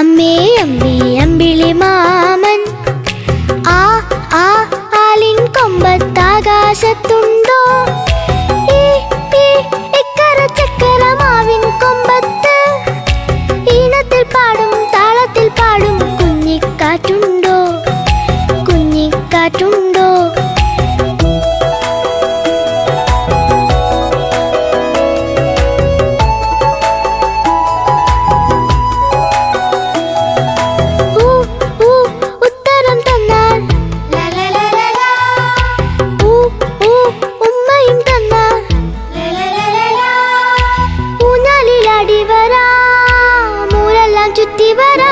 അമ്മേ അമ്മേ അമ്പിളി മാമൻ. ആ ആ ആലിൻ കൊമ്പത്താകാശത്തു See you later.